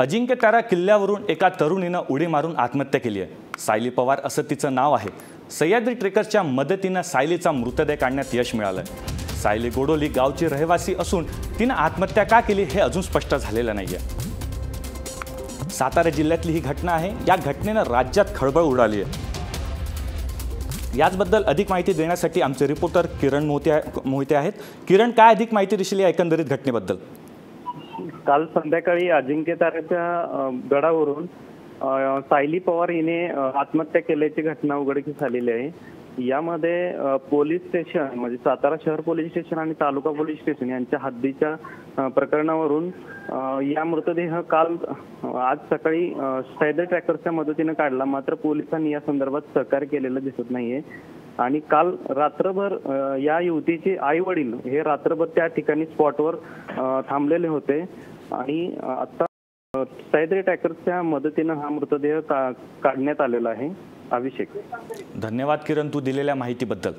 अजिंक्य तारा किल्ल्यावरून एका तरुणीनं उडी मारून आत्महत्या केली आहे. सायली पवार असं तिचं नाव आहे. सह्याद्री ट्रेकर्सच्या मदतीनं सायलीचा मृतदेह काढण्यात यश मिळालं सायली गोडोली गावची रहिवासी असून तिनं आत्महत्या का केली हे अजून स्पष्ट झालेलं नाही आहे सातारा जिल्ह्यातली ही घटना आहे. या घटनेनं राज्यात खळबळ उडाली आहे. याचबद्दल अधिक माहिती देण्यासाठी आमचे रिपोर्टर किरण मोहिते मोहिते आहेत. किरण काय अधिक माहिती दिसली या एकंदरीत घटनेबद्दल? काल संध्याकाळी अजिंक्य ताऱ्याच्या गडावरून सायली पवार हिने आत्महत्या केल्याची घटना उघडकीस आलेली आहे. यामध्ये पोलीस स्टेशन म्हणजे सातारा शहर पोलीस स्टेशन आणि तालुका पोलीस स्टेशन यांच्या हद्दीच्या प्रकरणावरून या मृतदेह काल आज सकाळी अ, ट्रॅकर्सच्या मदतीने काढला. मात्र पोलिसांनी या संदर्भात सहकार्य केलेलं दिसत नाहीये. आणि काल रात्रभर या युवतीचे आई वडील हे रात्रभर त्या ठिकाणी स्पॉटवर थांबलेले होते. आणि आता अ, सह्याद्री ट्रॅकर्सच्या मदतीनं हा मृतदेह का- काढण्यात आलेला आहे. अभिषेक. धन्यवाद किरण तू दिलेल्या माहितीबद्दल.